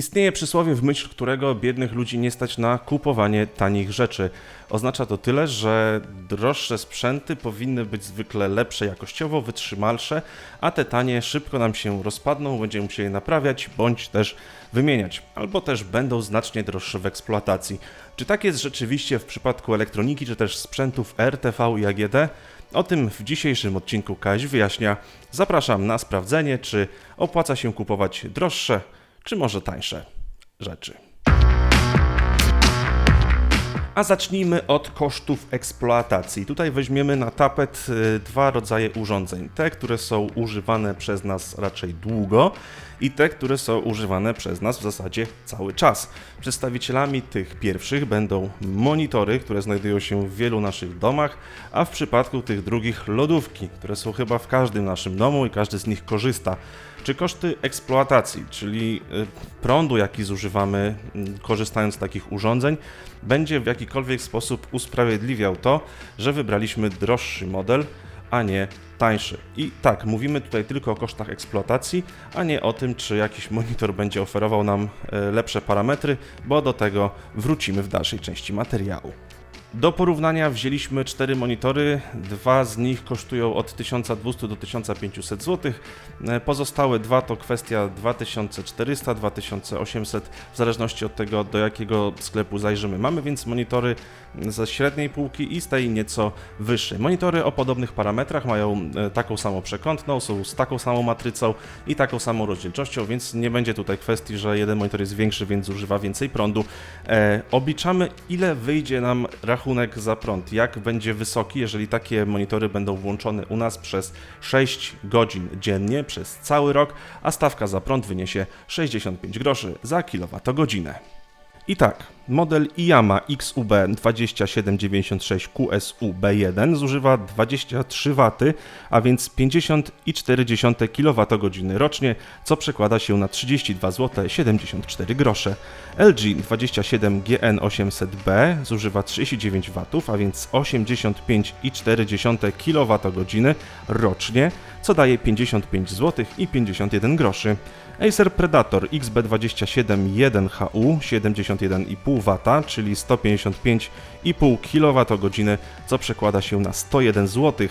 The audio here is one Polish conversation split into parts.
Istnieje przysłowie, w myśl którego biednych ludzi nie stać na kupowanie tanich rzeczy. Oznacza to tyle, że droższe sprzęty powinny być zwykle lepsze jakościowo, wytrzymalsze, a te tanie szybko nam się rozpadną, będziemy musieli je naprawiać bądź też wymieniać, albo też będą znacznie droższe w eksploatacji. Czy tak jest rzeczywiście w przypadku elektroniki, czy też sprzętów RTV i AGD? O tym w dzisiejszym odcinku Kaś wyjaśnia. Zapraszam na sprawdzenie, czy opłaca się kupować droższe, czy może tańsze rzeczy. A zacznijmy od kosztów eksploatacji. Tutaj weźmiemy na tapet y, dwa rodzaje urządzeń. Te, które są używane przez nas raczej długo i te, które są używane przez nas w zasadzie cały czas. Przedstawicielami tych pierwszych będą monitory, które znajdują się w wielu naszych domach, a w przypadku tych drugich lodówki, które są chyba w każdym naszym domu i każdy z nich korzysta. Czy koszty eksploatacji, czyli y, prądu, jaki zużywamy mm, korzystając z takich urządzeń, będzie w jakikolwiek sposób usprawiedliwiał to, że wybraliśmy droższy model, a nie tańszy. I tak, mówimy tutaj tylko o kosztach eksploatacji, a nie o tym, czy jakiś monitor będzie oferował nam e, lepsze parametry, bo do tego wrócimy w dalszej części materiału. Do porównania wzięliśmy cztery monitory, dwa z nich kosztują od 1200 do 1500 zł, E, pozostałe dwa to kwestia 2400, 2800, w zależności od tego do jakiego sklepu zajrzymy. Mamy więc monitory ze średniej półki i z tej nieco wyższej. Monitory o podobnych parametrach mają e, taką samą przekątną, są z taką samą matrycą i taką samą rozdzielczością, więc nie będzie tutaj kwestii, że jeden monitor jest większy, więc zużywa więcej prądu. E, obliczamy ile wyjdzie nam rachunek za prąd, jak będzie wysoki, jeżeli takie monitory będą włączone u nas przez 6 godzin dziennie, przez cały rok, a stawka za prąd wyniesie 65 groszy za kilowatogodzinę. I tak, model IYAMA XUB 2796 QSU B1 zużywa 23 W, a więc 50,4 kWh rocznie, co przekłada się na 32 zł 74 grosze. LG 27GN800B zużywa 39 W, a więc 85,4 kWh rocznie, co daje 55 zł i 51 groszy. Acer Predator XB27 1HU 71,5 W, czyli 155,5 kWh, co przekłada się na 101 zł,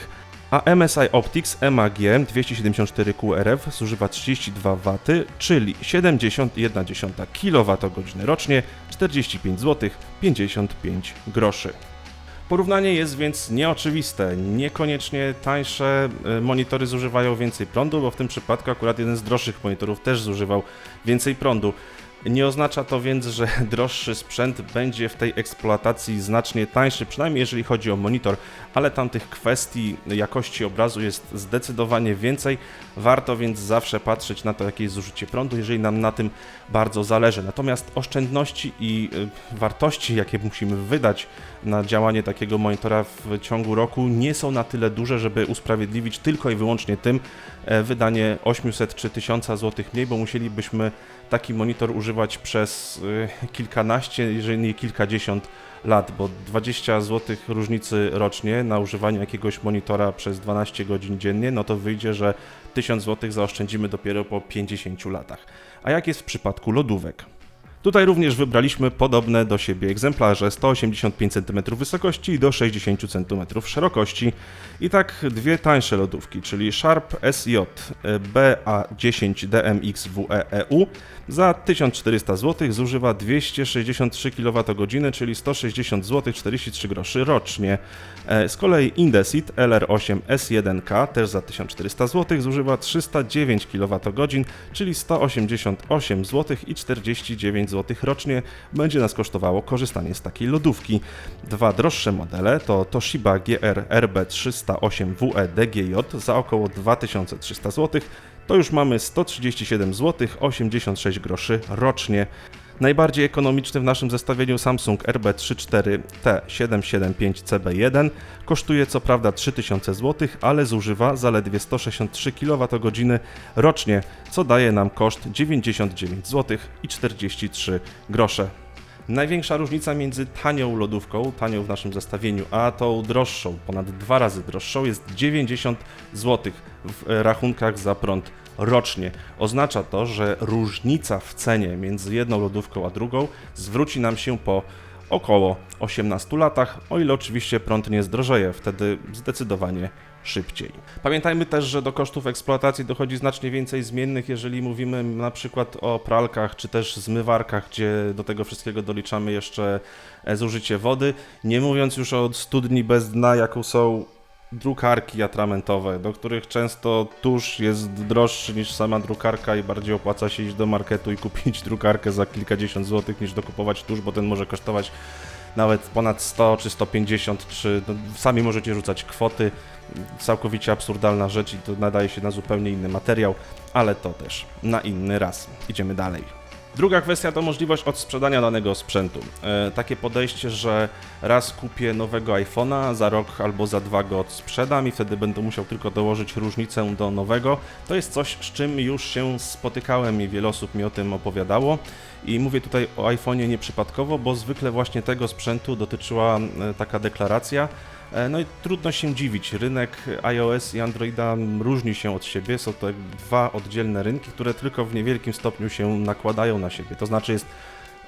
a MSI Optics MAG 274QRF zużywa 32 W, czyli 71,1 kWh rocznie, 45 zł 55 groszy. Porównanie jest więc nieoczywiste. Niekoniecznie tańsze e, monitory zużywają więcej prądu, bo w tym przypadku akurat jeden z droższych monitorów też zużywał więcej prądu. Nie oznacza to więc, że droższy sprzęt będzie w tej eksploatacji znacznie tańszy, przynajmniej jeżeli chodzi o monitor, ale tam tych kwestii jakości obrazu jest zdecydowanie więcej. Warto więc zawsze patrzeć na to, jakie jest zużycie prądu, jeżeli nam na tym bardzo zależy. Natomiast oszczędności i y, wartości, jakie musimy wydać na działanie takiego monitora w ciągu roku, nie są na tyle duże, żeby usprawiedliwić tylko i wyłącznie tym e, wydanie 800 czy 1000 zł mniej, bo musielibyśmy taki monitor używać przez y, kilkanaście, jeżeli nie kilkadziesiąt lat, bo 20 zł różnicy rocznie na używanie jakiegoś monitora przez 12 godzin dziennie, no to wyjdzie, że 1000 zł zaoszczędzimy dopiero po 50 latach. A jak jest w przypadku lodówek? Tutaj również wybraliśmy podobne do siebie egzemplarze 185 cm wysokości do 60 cm szerokości. I tak dwie tańsze lodówki, czyli Sharp SJ BA10 DMX WEEU za 1400 zł zużywa 263 kWh, czyli 160 zł 43 groszy rocznie. E, z kolei Indesit LR8 S1K też za 1400 zł zużywa 309 kWh, czyli 188 zł i 49 zł rocznie będzie nas kosztowało korzystanie z takiej lodówki. Dwa droższe modele to Toshiba GR RB308WE DGJ za około 2300 zł. To już mamy 137 zł 86 groszy rocznie. Najbardziej ekonomiczny w naszym zestawieniu Samsung RB34T775CB1 kosztuje co prawda 3000 zł, ale zużywa zaledwie 163 kWh rocznie, co daje nam koszt 99 zł i 43 grosze. Największa różnica między tanią lodówką, tanią w naszym zestawieniu, a tą droższą, ponad dwa razy droższą, jest 90 zł w rachunkach za prąd rocznie. Oznacza to, że różnica w cenie między jedną lodówką a drugą zwróci nam się po około 18 latach, o ile oczywiście prąd nie zdrożeje, wtedy zdecydowanie szybciej. Pamiętajmy też, że do kosztów eksploatacji dochodzi znacznie więcej zmiennych, jeżeli mówimy na przykład o pralkach czy też zmywarkach, gdzie do tego wszystkiego doliczamy jeszcze zużycie wody, nie mówiąc już o studni bez dna, jaką są drukarki atramentowe, do których często tusz jest droższy niż sama drukarka i bardziej opłaca się iść do marketu i kupić drukarkę za kilkadziesiąt złotych niż dokupować tusz, bo ten może kosztować nawet ponad 100 czy 150, czy no, sami możecie rzucać kwoty. Całkowicie absurdalna rzecz i to nadaje się na zupełnie inny materiał, ale to też na inny raz. Idziemy dalej. Druga kwestia to możliwość odsprzedania danego sprzętu. E, takie podejście, że raz kupię nowego iPhone'a, za rok albo za dwa go odsprzedam i wtedy będę musiał tylko dołożyć różnicę do nowego, to jest coś, z czym już się spotykałem i wiele osób mi o tym opowiadało. I mówię tutaj o iPhone'ie nieprzypadkowo, bo zwykle właśnie tego sprzętu dotyczyła e, taka deklaracja. E, no i trudno się dziwić, rynek iOS i Androida różni się od siebie, są to dwa oddzielne rynki, które tylko w niewielkim stopniu się nakładają na siebie. To znaczy jest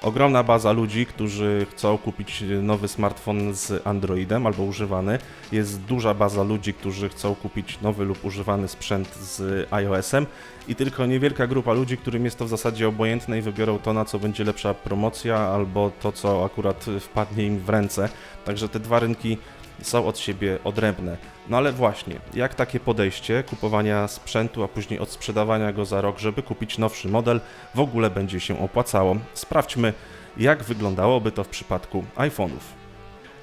ogromna baza ludzi, którzy chcą kupić nowy smartfon z Androidem albo używany. Jest duża baza ludzi, którzy chcą kupić nowy lub używany sprzęt z iOS-em i tylko niewielka grupa ludzi, którym jest to w zasadzie obojętne i wybiorą to, na co będzie lepsza promocja albo to, co akurat wpadnie im w ręce. Także te dwa rynki są od siebie odrębne. No ale właśnie, jak takie podejście kupowania sprzętu, a później odsprzedawania go za rok, żeby kupić nowszy model, w ogóle będzie się opłacało? Sprawdźmy, jak wyglądałoby to w przypadku iPhone'ów.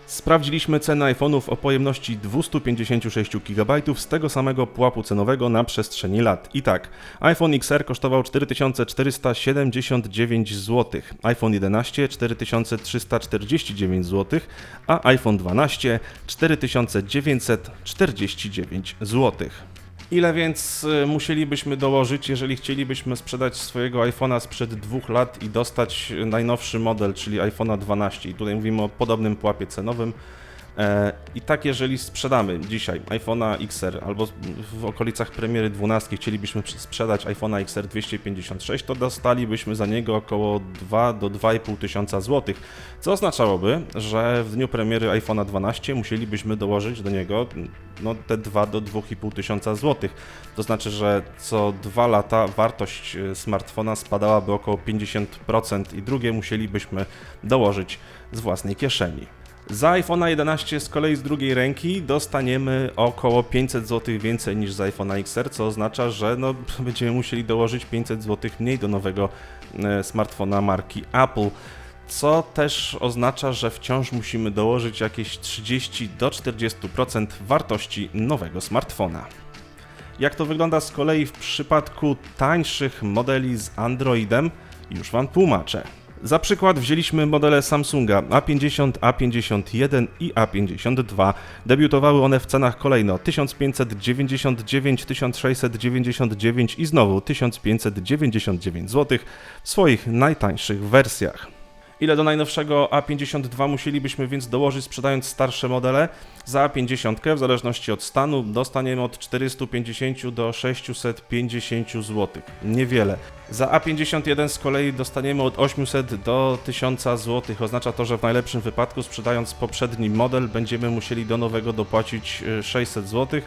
Sprawdziliśmy ceny iPhone'ów o pojemności 256 GB z tego samego pułapu cenowego na przestrzeni lat. I tak, iPhone XR kosztował 4479 zł, iPhone 11 4349 zł, a iPhone 12 4949 zł. Ile więc y, musielibyśmy dołożyć, jeżeli chcielibyśmy sprzedać swojego iPhone'a sprzed dwóch lat i dostać najnowszy model, czyli iPhone'a 12? I tutaj mówimy o podobnym pułapie cenowym. E, I tak, jeżeli sprzedamy dzisiaj iPhone'a XR albo w okolicach premiery 12 chcielibyśmy sprzedać iPhone'a XR 256, to dostalibyśmy za niego około 2 do 2,5 tysiąca złotych, co oznaczałoby, że w dniu premiery iPhone'a 12 musielibyśmy dołożyć do niego no, te 2 do 2,5 tysiąca złotych. To znaczy, że co dwa lata wartość e, smartfona spadałaby około 50% i drugie musielibyśmy dołożyć z własnej kieszeni. Za iPhone'a 11 z kolei z drugiej ręki dostaniemy około 500 zł więcej niż za iPhone'a XR, co oznacza, że no, będziemy musieli dołożyć 500 zł mniej do nowego e, smartfona marki Apple. Co też oznacza, że wciąż musimy dołożyć jakieś 30 do 40% wartości nowego smartfona. Jak to wygląda z kolei w przypadku tańszych modeli z Androidem, już Wam tłumaczę. Za przykład wzięliśmy modele Samsunga A50, A51 i A52. Debiutowały one w cenach kolejno 1599, 1699 i znowu 1599 zł w swoich najtańszych wersjach. Ile do najnowszego A52 musielibyśmy więc dołożyć sprzedając starsze modele? Za A50 w zależności od stanu dostaniemy od 450 do 650 zł. Niewiele. Za A51 z kolei dostaniemy od 800 do 1000 zł. Oznacza to, że w najlepszym wypadku sprzedając poprzedni model będziemy musieli do nowego dopłacić 600 zł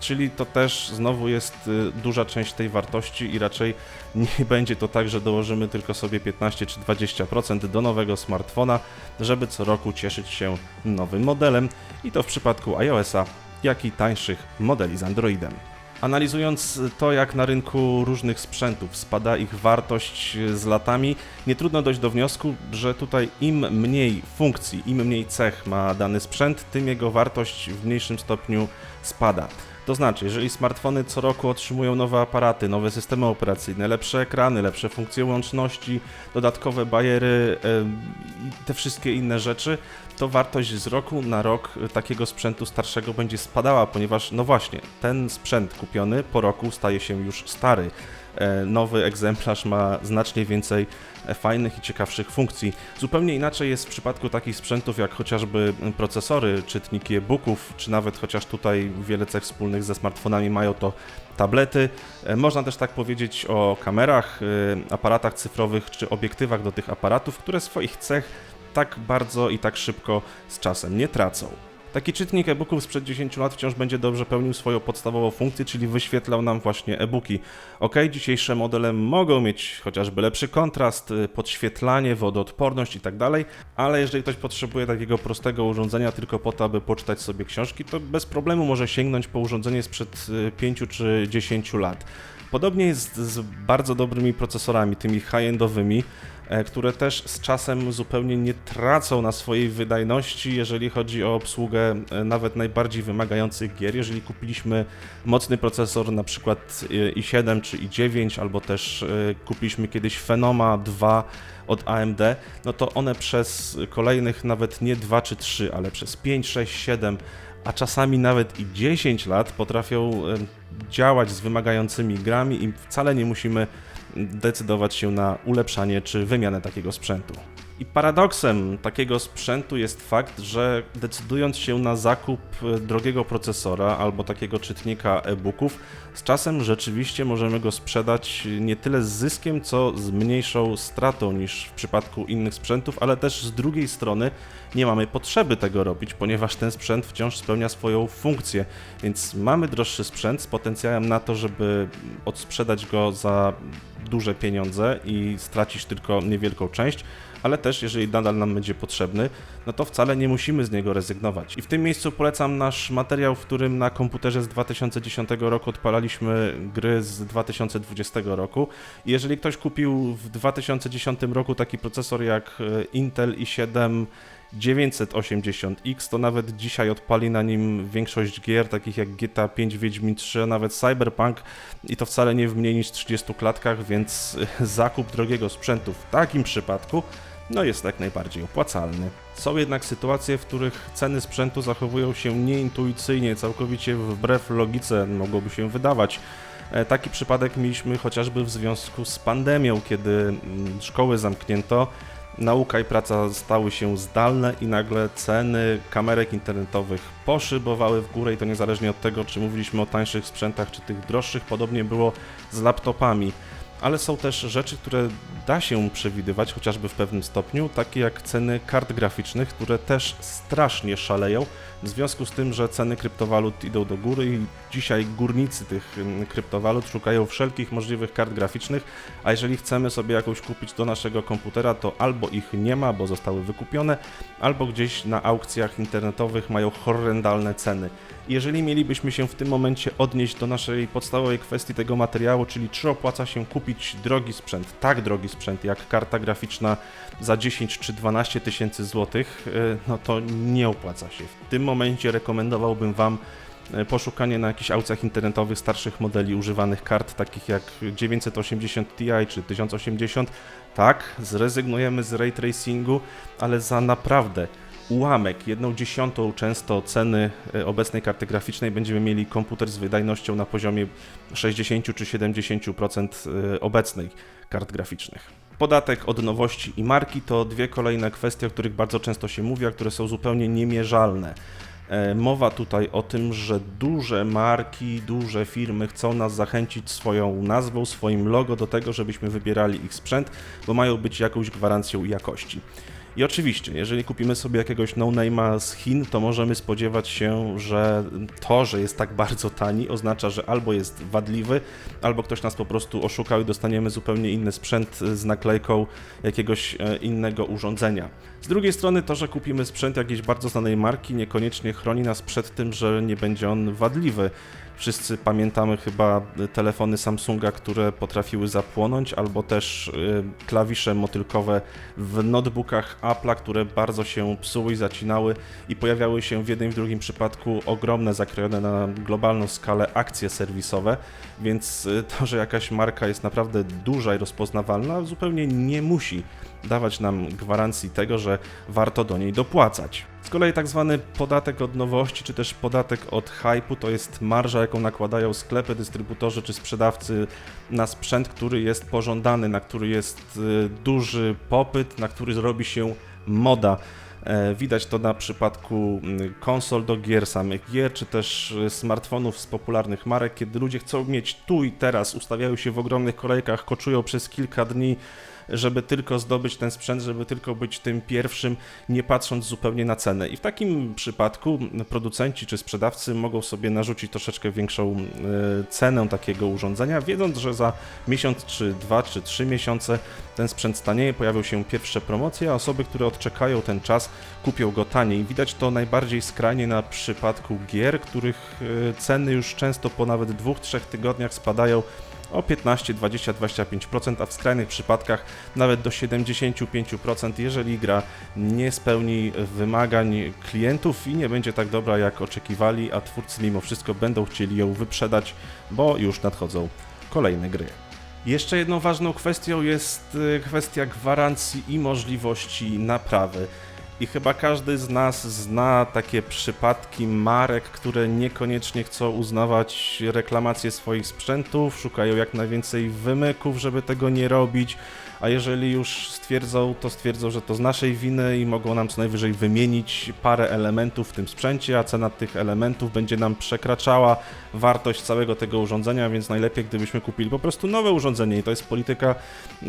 czyli to też znowu jest y, duża część tej wartości i raczej nie będzie to tak, że dołożymy tylko sobie 15 czy 20% do nowego smartfona, żeby co roku cieszyć się nowym modelem i to w przypadku iOS-a, jak i tańszych modeli z Androidem. Analizując to, jak na rynku różnych sprzętów spada ich wartość z latami, nie trudno dojść do wniosku, że tutaj im mniej funkcji, im mniej cech ma dany sprzęt, tym jego wartość w mniejszym stopniu spada. To znaczy, jeżeli smartfony co roku otrzymują nowe aparaty, nowe systemy operacyjne, lepsze ekrany, lepsze funkcje łączności, dodatkowe bariery i te wszystkie inne rzeczy, to wartość z roku na rok takiego sprzętu starszego będzie spadała, ponieważ no właśnie, ten sprzęt kupiony po roku staje się już stary. E, nowy egzemplarz ma znacznie więcej e, fajnych i ciekawszych funkcji. Zupełnie inaczej jest w przypadku takich sprzętów jak chociażby procesory, czytniki e-booków, czy nawet chociaż tutaj wiele cech wspólnych ze smartfonami mają to tablety. E, Można też tak powiedzieć o kamerach, aparatach cyfrowych czy obiektywach do tych aparatów, które swoich cech tak bardzo i tak szybko z czasem nie tracą. Taki czytnik e-booków sprzed 10 lat wciąż będzie dobrze pełnił swoją podstawową funkcję, czyli wyświetlał nam właśnie e-booki. Ok, dzisiejsze modele mogą mieć chociażby lepszy kontrast, y, podświetlanie, wodoodporność i tak dalej, ale jeżeli ktoś potrzebuje takiego prostego urządzenia tylko po to, aby poczytać sobie książki, to bez problemu może sięgnąć po urządzenie sprzed 5 czy 10 lat. Podobnie jest z bardzo dobrymi procesorami, tymi high-endowymi, e, które też z czasem zupełnie nie tracą na swojej wydajności, jeżeli chodzi o obsługę e, nawet najbardziej wymagających gier. Jeżeli kupiliśmy mocny procesor, na przykład e, i7 czy i9, albo też kupiliśmy kiedyś Phenoma 2 od AMD, no to one przez kolejnych nawet nie 2 czy 3, ale przez 5, 6, 7 a czasami nawet i 10 lat potrafią działać z wymagającymi grami i wcale nie musimy decydować się na ulepszanie czy wymianę takiego sprzętu. I paradoksem takiego sprzętu jest fakt, że decydując się na zakup e, drogiego procesora albo takiego czytnika e-booków, z czasem rzeczywiście możemy go sprzedać nie tyle z zyskiem, co z mniejszą stratą niż w przypadku innych sprzętów, ale też z drugiej strony nie mamy potrzeby tego robić, ponieważ ten sprzęt wciąż spełnia swoją funkcję, więc mamy droższy sprzęt z potencjałem na to, żeby odsprzedać go za duże pieniądze i stracić tylko niewielką część, ale też jeżeli nadal nam będzie potrzebny, no to wcale nie musimy z niego rezygnować. I w tym miejscu polecam nasz materiał, w którym na komputerze z 2010 roku odpalaliśmy gry z 2020 roku. I jeżeli ktoś kupił w 2010 roku taki procesor jak e, Intel i7 980X, to nawet dzisiaj odpali na nim większość gier, takich jak GTA 5, Wiedźmin 3, a nawet Cyberpunk i to wcale nie w mniej niż 30 klatkach, więc zakup drogiego sprzętu w takim przypadku no jest jak najbardziej opłacalny. Są jednak sytuacje, w których ceny sprzętu zachowują się nieintuicyjnie, całkowicie wbrew logice mogłoby się wydawać. E, Taki przypadek mieliśmy chociażby w związku z pandemią, kiedy mm, szkoły zamknięto, nauka i praca stały się zdalne i nagle ceny kamerek internetowych poszybowały w górę i to niezależnie od tego, czy mówiliśmy o tańszych sprzętach, czy tych droższych, podobnie było z laptopami. Ale są też rzeczy, które da się przewidywać, chociażby w pewnym stopniu, takie jak ceny kart graficznych, które też strasznie szaleją, w związku z tym, że ceny kryptowalut idą do góry i dzisiaj górnicy tych ym, kryptowalut szukają wszelkich możliwych kart graficznych, a jeżeli chcemy sobie jakąś kupić do naszego komputera, to albo ich nie ma, bo zostały wykupione, albo gdzieś na aukcjach internetowych mają horrendalne ceny. Jeżeli mielibyśmy się w tym momencie odnieść do naszej podstawowej kwestii tego materiału, czyli czy opłaca się kupić drogi sprzęt, tak drogi sprzęt jak karta graficzna za 10 czy 12 tysięcy złotych, y, no to nie opłaca się. W tym momencie rekomendowałbym Wam y, poszukanie na jakichś aukcjach internetowych starszych modeli używanych kart, takich jak 980 Ti czy 1080. Tak, zrezygnujemy z ray tracingu, ale za naprawdę ułamek, jedną dziesiątą często ceny e, obecnej karty graficznej będziemy mieli komputer z wydajnością na poziomie 60 czy 70% e, obecnej kart graficznych. Podatek od nowości i marki to dwie kolejne kwestie, o których bardzo często się mówi, a które są zupełnie niemierzalne. E, Mowa tutaj o tym, że duże marki, duże firmy chcą nas zachęcić swoją nazwą, swoim logo do tego, żebyśmy wybierali ich sprzęt, bo mają być jakąś gwarancją jakości. I oczywiście, jeżeli kupimy sobie jakiegoś no-name'a z Chin, to możemy spodziewać się, że to, że jest tak bardzo tani, oznacza, że albo jest wadliwy, albo ktoś nas po prostu oszukał i dostaniemy zupełnie inny sprzęt z naklejką jakiegoś e, innego urządzenia. Z drugiej strony, to, że kupimy sprzęt jakiejś bardzo znanej marki, niekoniecznie chroni nas przed tym, że nie będzie on wadliwy. Wszyscy pamiętamy chyba telefony Samsunga, które potrafiły zapłonąć, albo też y, klawisze motylkowe w notebookach Apple'a, które bardzo się psuły i zacinały i pojawiały się w jednym i w drugim przypadku ogromne, zakrojone na globalną skalę akcje serwisowe, więc y, to, że jakaś marka jest naprawdę duża i rozpoznawalna, zupełnie nie musi dawać nam gwarancji tego, że warto do niej dopłacać. Z kolei tak zwany podatek od nowości, czy też podatek od hypu, to jest marża, jaką nakładają sklepy, dystrybutorzy czy sprzedawcy na sprzęt, który jest pożądany, na który jest y, duży popyt, na który zrobi się moda. E, widać to na przypadku mm, konsol do gier, samych gier, czy też y, smartfonów z popularnych marek, kiedy ludzie chcą mieć tu i teraz, ustawiają się w ogromnych kolejkach, koczują przez kilka dni żeby tylko zdobyć ten sprzęt, żeby tylko być tym pierwszym, nie patrząc zupełnie na cenę. I w takim przypadku producenci czy sprzedawcy mogą sobie narzucić troszeczkę większą e, cenę takiego urządzenia, wiedząc, że za miesiąc, czy dwa, czy trzy miesiące ten sprzęt stanieje, pojawią się pierwsze promocje, a osoby, które odczekają ten czas, kupią go taniej. Widać to najbardziej skrajnie na przypadku gier, których e, ceny już często po nawet dwóch, trzech tygodniach spadają o 15, 20, 25%, a w skrajnych przypadkach nawet do 75%, jeżeli gra nie spełni wymagań klientów i nie będzie tak dobra jak oczekiwali, a twórcy mimo wszystko będą chcieli ją wyprzedać, bo już nadchodzą kolejne gry. Jeszcze jedną ważną kwestią jest y, kwestia gwarancji i możliwości naprawy. I chyba każdy z nas zna takie przypadki marek, które niekoniecznie chcą uznawać reklamację swoich sprzętów, szukają jak najwięcej wymyków, żeby tego nie robić a jeżeli już stwierdzą, to stwierdzą, że to z naszej winy i mogą nam co najwyżej wymienić parę elementów w tym sprzęcie, a cena tych elementów będzie nam przekraczała wartość całego tego urządzenia, więc najlepiej gdybyśmy kupili po prostu nowe urządzenie i to jest polityka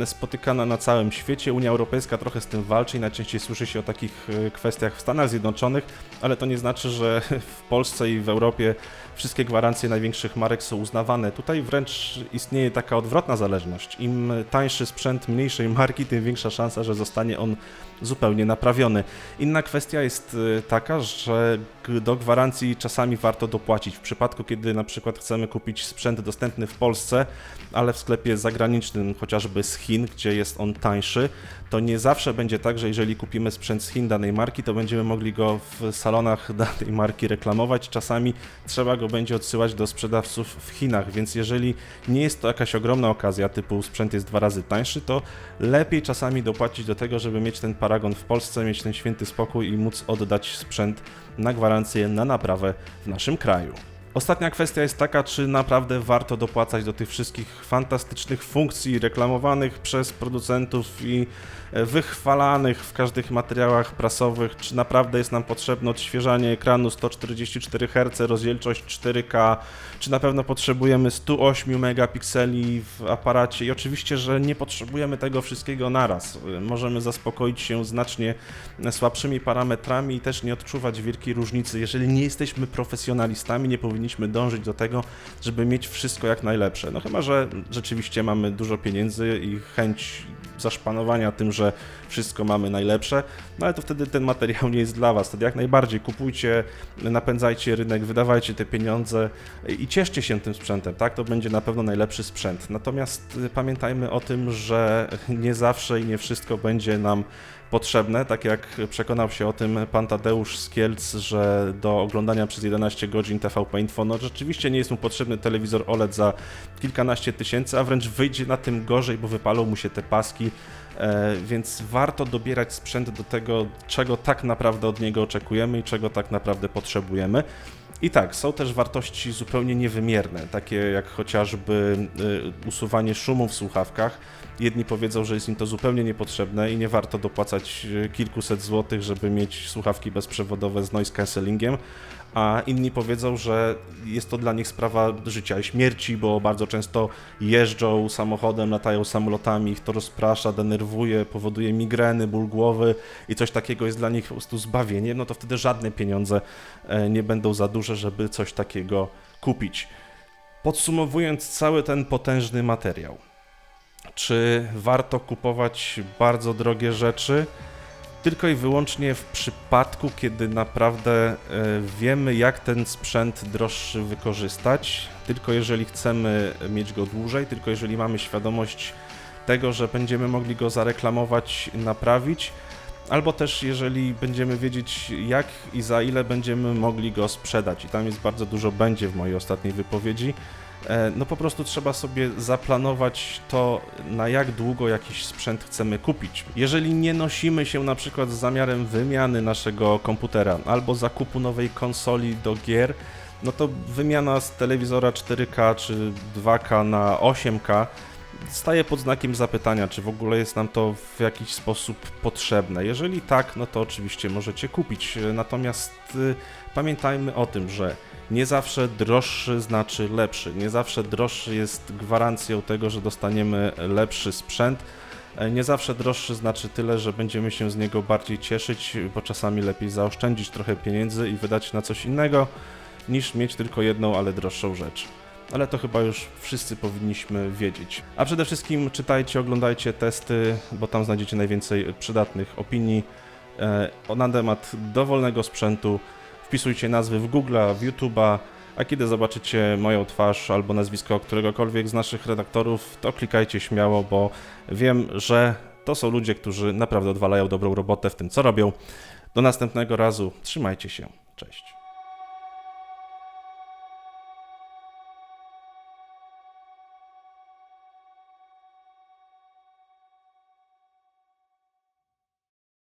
spotykana na całym świecie. Unia Europejska trochę z tym walczy i najczęściej słyszy się o takich e, kwestiach w Stanach Zjednoczonych, ale to nie znaczy, że w Polsce i w Europie wszystkie gwarancje największych marek są uznawane. Tutaj wręcz istnieje taka odwrotna zależność. Im tańszy sprzęt mniejszej marki, tym większa szansa, że zostanie on zupełnie naprawiony. Inna kwestia jest y, taka, że do gwarancji czasami warto dopłacić. W przypadku, kiedy na przykład chcemy kupić sprzęt dostępny w Polsce, ale w sklepie zagranicznym, chociażby z Chin, gdzie jest on tańszy, to nie zawsze będzie tak, że jeżeli kupimy sprzęt z Chin danej marki, to będziemy mogli go w salonach danej marki reklamować. Czasami trzeba go będzie odsyłać do sprzedawców w Chinach, więc jeżeli nie jest to jakaś ogromna okazja, typu sprzęt jest dwa razy tańszy, to lepiej czasami dopłacić do tego, żeby mieć ten paragon w Polsce, mieć ten święty spokój i móc oddać sprzęt na gwarancję, na naprawę w naszym kraju. Ostatnia kwestia jest taka, czy naprawdę warto dopłacać do tych wszystkich fantastycznych funkcji reklamowanych przez producentów i wychwalanych w każdych materiałach prasowych, czy naprawdę jest nam potrzebne odświeżanie ekranu 144 Hz, rozdzielczość 4K, czy na pewno potrzebujemy 108 megapikseli w aparacie i oczywiście, że nie potrzebujemy tego wszystkiego naraz. E, możemy zaspokoić się znacznie słabszymi parametrami i też nie odczuwać wielkiej różnicy. Jeżeli nie jesteśmy profesjonalistami, nie powinniśmy dążyć do tego, żeby mieć wszystko jak najlepsze. No chyba, że rzeczywiście mamy dużo pieniędzy i chęć zaszpanowania tym, że wszystko mamy najlepsze, no ale to wtedy ten materiał nie jest dla Was. Wtedy jak najbardziej kupujcie, napędzajcie rynek, wydawajcie te pieniądze i cieszcie się tym sprzętem, tak? To będzie na pewno najlepszy sprzęt. Natomiast y, pamiętajmy o tym, że nie zawsze i nie wszystko będzie nam potrzebne, tak jak przekonał się o tym pan Tadeusz z Kielc, że do oglądania przez 11 godzin TVP Info, no rzeczywiście nie jest mu potrzebny telewizor OLED za kilkanaście tysięcy, a wręcz wyjdzie na tym gorzej, bo wypalą mu się te paski, e, więc warto dobierać sprzęt do tego, czego tak naprawdę od niego oczekujemy i czego tak naprawdę potrzebujemy. I tak, są też wartości zupełnie niewymierne, takie jak chociażby y, usuwanie szumu w słuchawkach. Jedni powiedzą, że jest im to zupełnie niepotrzebne i nie warto dopłacać y, kilkuset złotych, żeby mieć słuchawki bezprzewodowe z noise cancellingiem, a inni powiedzą, że jest to dla nich sprawa życia i śmierci, bo bardzo często jeżdżą samochodem, latają samolotami, ich to rozprasza, denerwuje, powoduje migreny, ból głowy i coś takiego jest dla nich po prostu zbawieniem, no to wtedy żadne pieniądze e, nie będą za duże, żeby coś takiego kupić. Podsumowując cały ten potężny materiał, czy warto kupować bardzo drogie rzeczy? Tylko i wyłącznie w przypadku, kiedy naprawdę e, wiemy, jak ten sprzęt droższy wykorzystać, tylko jeżeli chcemy mieć go dłużej, tylko jeżeli mamy świadomość tego, że będziemy mogli go zareklamować, naprawić, albo też jeżeli będziemy wiedzieć, jak i za ile będziemy mogli go sprzedać. I tam jest bardzo dużo będzie w mojej ostatniej wypowiedzi. E, No po prostu trzeba sobie zaplanować to, na jak długo jakiś sprzęt chcemy kupić. Jeżeli nie nosimy się na przykład z zamiarem wymiany naszego komputera albo zakupu nowej konsoli do gier, no to wymiana z telewizora 4K czy 2K na 8K staje pod znakiem zapytania, czy w ogóle jest nam to w jakiś sposób potrzebne. Jeżeli tak, no to oczywiście możecie kupić. Natomiast y, pamiętajmy o tym, że nie zawsze droższy znaczy lepszy. Nie zawsze droższy jest gwarancją tego, że dostaniemy lepszy sprzęt. Nie zawsze droższy znaczy tyle, że będziemy się z niego bardziej cieszyć, bo czasami lepiej zaoszczędzić trochę pieniędzy i wydać na coś innego, niż mieć tylko jedną, ale droższą rzecz. Ale to chyba już wszyscy powinniśmy wiedzieć. A przede wszystkim czytajcie, oglądajcie testy, bo tam znajdziecie najwięcej przydatnych opinii e, na temat dowolnego sprzętu. Wpisujcie nazwy w Google, w YouTube'a, a kiedy zobaczycie moją twarz albo nazwisko któregokolwiek z naszych redaktorów, to klikajcie śmiało, bo wiem, że to są ludzie, którzy naprawdę odwalają dobrą robotę w tym, co robią. Do następnego razu. Trzymajcie się. Cześć.